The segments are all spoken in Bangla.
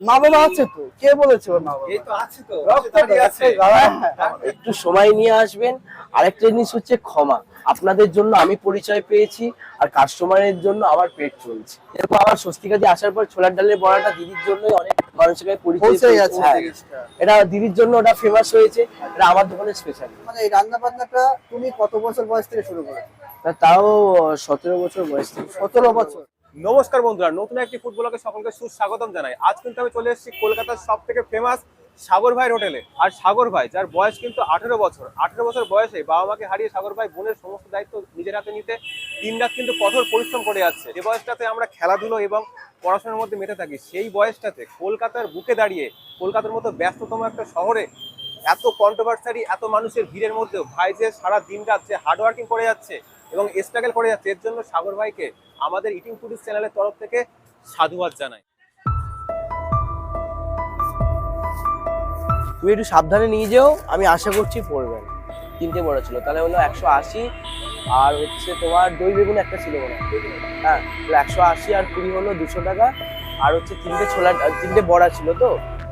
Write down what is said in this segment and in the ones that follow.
মা বাবা আছে তো? কে বলেছে ওর মা বাবা এই তো আছে তো। আছে। একটু সময় নিয়ে আসবেন। আরেকটা জিনিস হচ্ছে ক্ষমা। আপনাদের জন্য আমি পরিচয় পেয়েছি আর কাস্টমারের জন্য আমার পেট চলছে। এরকম আমার স্বস্তিকাতে আসার পর ছোলার ডালের বড়াটা দিদির জন্যই অনেক মানুষের কাছে পরিচয়। গেছে। হ্যাঁ, এটা দিদির জন্য ওটা ফেমাস হয়েছে। এটা আমার দোকানের স্পেশাল মানে এই রান্না বান্নাটা তুমি কত বছর বয়স থেকে শুরু করেছ? তাও সতেরো বছর বয়স থেকে। সতেরো বছর। নমস্কার বন্ধুরা, নতুন একটি ফুটবলকে সকলকে সুস্বাগতম জানাই। আজ কিন্তু আমি চলে এসেছি কলকাতার সব থেকে ফেমাস সাগর ভাইয়ের হোটেলে। আর সাগর ভাই, যার বয়স কিন্তু আঠেরো বছর আঠেরো বছর বয়সে বাবা মাকে হারিয়ে সাগর ভাই বোনের সমস্ত দায়িত্ব নিজের হাতে নিতে দিন রাত কিন্তু কঠোর পরিশ্রম করে যাচ্ছে। যে বয়সটাতে আমরা খেলাধুলো এবং পড়াশোনার মধ্যে মেতে থাকি, সেই বয়সটাতে কলকাতার বুকে দাঁড়িয়ে, কলকাতার মতো ব্যস্ততম একটা শহরে, এত কন্ট্রোভার্সারি এত মানুষের ভিড়ের মধ্যেও ভাই যে সারা দিন রাত যে হার্ডওয়ার্কিং করে যাচ্ছে এবং স্ট্রাগল করে যাচ্ছে। এর জন্য সাগর ভাইকে আমাদের ইটিং ফুডিস চ্যানেলের তরফ থেকে সাধুবাদ জানাই। তুমি একটু সাবধানে নিয়ে যেও, আমি আশা করছি পড়বেন তিনটে বড় ছিল, তাহলে হলো একশো আশি আর হচ্ছে তোমার দই বেগুন একটা ছিল মনে হয়। হ্যাঁ একশো আশি আর কুড়ি হলো দুশো টাকা। আর হচ্ছে তিনটে ছোলা তিনটে বড়া ছিল তো?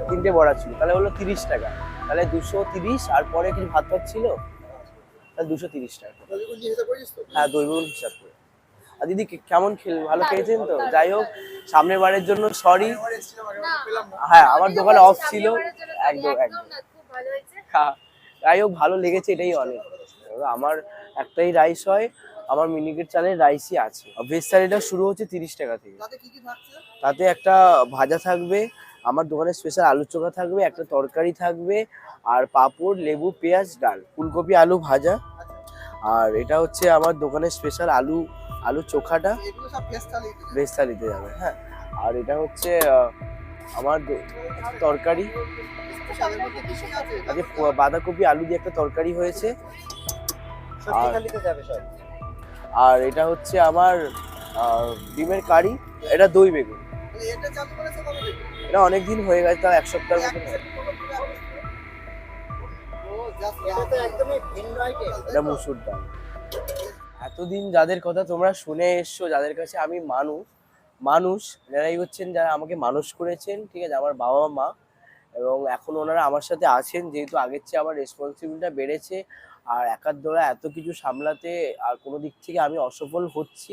তিনটে বড়া ছিল, তাহলে হলো তিরিশ টাকা। তাহলে দুশো তিরিশ আর পরে কিছু ভাত ভাত ছিল? তাহলে দুশো তিরিশ টাকা হ্যাঁ দই বেগুন হিসাব করে। আর দিদি কেমন খেল? ভালো খেয়েছেন তো? যাই হোক সামনের বারের জন্য সরি হ্যাঁ আমার দোকানে অফ ছিল। একদম একদম হ্যাঁ, যাই হোক ভালো লেগেছে এটাই অনেক আমার একটাই রাইস হয় আমার মিনিকেট চালের রাইসই আছে। ভেজ থালিটা শুরু হচ্ছে তিরিশ টাকা থেকে। তাতে কি কি থাকছে? তাতে একটা ভাজা থাকবে আমার দোকানে স্পেশাল আলু চোখা থাকবে, একটা তরকারি থাকবে, আর পাঁপড়, লেবু, পেঁয়াজ, ডাল, ফুলকপি, আলু ভাজা। আর এটা হচ্ছে আমার দোকানের স্পেশাল আলু আলু চোখাটা। ভেজ থালিতে যাবে হ্যাঁ। আর এটা হচ্ছে আমার তরকারি। বাঁধাকপি, আলু দিয়ে একটা তরকারি হয়েছে। আর- এটা হচ্ছে আমার ডিমের কারি। এটা দই বেগুন। এটা চালু করেছে? এটা অনেক দিন হয়ে গেছে, তাও এক সপ্তাহের মতো এটা মুসুর ডাল। এতদিন যাদের কথা তোমরা শুনে এসছো, যাদের কাছে আমি মানুষ মানুষ, যারাই হচ্ছেন, যারা আমাকে মানুষ করেছেন, ঠিক আছে, আমার বাবা মা, এবং এখন ওনারা আমার সাথে আছেন, যেহেতু আগের চেয়ে আমার রেসপন্সিবিলিটিটা বেড়েছে, আর একার দ্বারা এত কিছু সামলাতে আর কোনো দিক থেকে আমি অসফল হচ্ছি,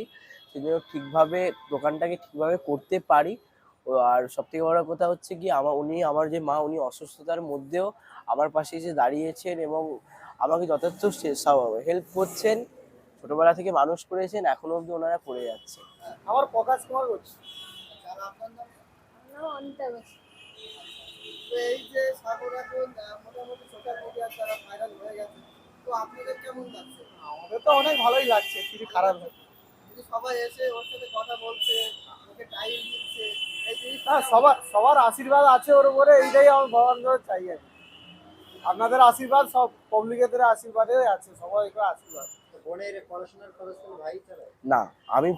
সেজন্য ঠিকভাবে, দোকানটাকে ঠিকভাবে করতে পারি। আর সব থেকে বড় কথা হচ্ছে কি আমার উনি আমার যে মা উনি অসুস্থতার মধ্যেও আমার পাশে এসে দাঁড়িয়েছেন এবং আমাকে যথেষ্ট হেল্প করছেন। ছোটবেলা থেকে মানুষ করেছেন এখনও অবধি ওনারা করে যাচ্ছে আমার প্রকাশ কুমার বলছি আর আপনার নাম তো এই যে সাগর এখন মোটামুটি সোশ্যাল মিডিয়া দ্বারা ভাইরাল হয়ে গেছে তো আপনাদের কেমন লাগছে? আমাদের তো অনেক ভালোই লাগছে কিছু খারাপ না সবাই এসে ওর সাথে কথা বলছে ওকে টাইম দিচ্ছে না সবার সবার আশীর্বাদ আছে ওর উপরে এইটাই আমার ভগবান চাই আর আপনাদের আশীর্বাদ সব পাবলিকের আশীর্বাদে আছে সবাই আশীর্বাদ। বোনের পড়াশোনার খরচ কোনো ভাই না আমি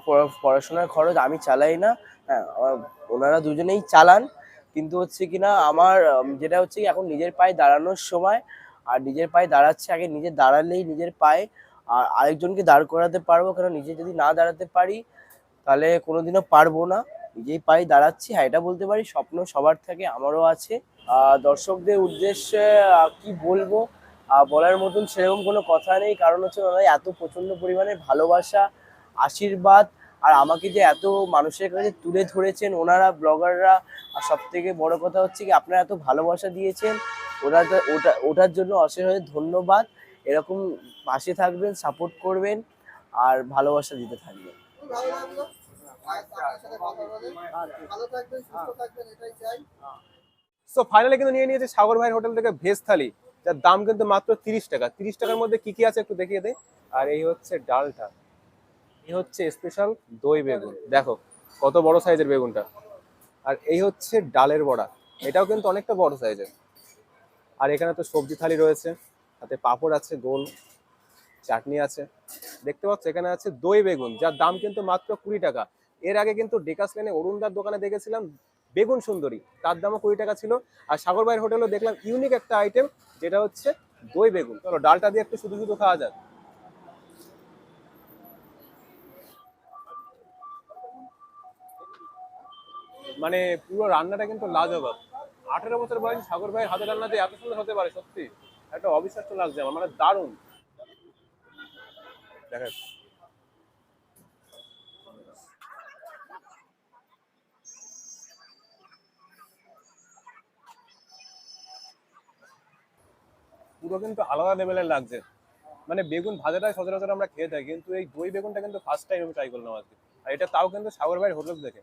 পড়াশোনার খরচ আমি চালাই না। হ্যাঁ আমার ওনারা দুজনেই চালান কিন্তু হচ্ছে কি না আমার যেটা হচ্ছে কি এখন নিজের পায়ে দাঁড়ানোর সময় আর নিজের পায়ে দাঁড়াচ্ছে আগে নিজে দাঁড়ালেই নিজের পায়ে আর আরেকজনকে দাঁড় করাতে পারব কারণ নিজে যদি না দাঁড়াতে পারি তাহলে কোনোদিনও পারব না। নিজেই পায়ে দাঁড়াচ্ছি হ্যাঁ এটা বলতে পারি, স্বপ্ন সবার থাকে, আমারও আছে। দর্শকদের উদ্দেশ্যে কি বলব? বলার মতন সেরকম কোনো কথা নেই, কারণ হচ্ছে ওনারা এত প্রচণ্ড পরিমাণে ভালোবাসা, আশীর্বাদ, আর আমাকে যে এত মানুষের কাছে তুলে ধরেছেন, ওনারা, ব্লগাররা, আর সব থেকে বড় কথা হচ্ছে কি, আপনারা এত ভালোবাসা দিয়েছেন ওটা ওটা, ওটার জন্য অশেষ ধন্যবাদ। এরকম পাশে থাকবেন সাপোর্ট করবেন, আর ভালোবাসা দিতে থাকবেন। সো ফাইনালি কিন্তু নিয়ে নিয়েছে সাগর ভাইয়ের হোটেল থেকে ভেজ থালি, যার দাম কিন্তু মাত্র তিরিশ টাকা। তিরিশ টাকার মধ্যে কি কি আছে একটু দেখিয়ে দেয় আর এই হচ্ছে ডালটা। এই হচ্ছে স্পেশাল দই বেগুন। দেখো, কত বড় সাইজের বেগুনটা। আর এই হচ্ছে ডালের বড়া। এটাও কিন্তু অনেকটা বড় সাইজের। আর এখানে তো সবজি থালি রয়েছে। তাতে পাঁপড় আছে, গোল, চাটনি আছে। দেখতে পাচ্ছ, এখানে আছে দই বেগুন, যার দাম কিন্তু মাত্র কুড়ি টাকা। এর আগে কিন্তু ডেকাস লেনে অরুণদার দোকানে দেখেছিলাম, বেগুন সুন্দরী। তার দামও কুড়ি টাকা ছিল। আর সাগর ভাইয়ের হোটেলও দেখলাম ইউনিক একটা আইটেম যেটা হচ্ছে দই বেগুন। চলো, ডালটা দিয়ে একটু শুধু শুধু খাওয়া যাক। মানে পুরো রান্নাটা কিন্তু লাজবাব। আঠেরো বছর বয়সী সাগর ভাইয়ের হাতে রান্না যে এত সুন্দর হতে পারে, সত্যি, একটা অবিশ্বাস্য লাগছে আমার মানে দারুণ। দেখেন পুরো কিন্তু আলাদা লেভেলের লাগছে। মানে বেগুন ভাজাটা সচরাচর আমরা খেয়ে থাকি, কিন্তু এই দই বেগুনটা কিন্তু ফার্স্ট টাইম আমি ট্রাই করলাম আজকে। আর এটা তাও কিন্তু সাগর ভাইয়ের হোটেল দেখে।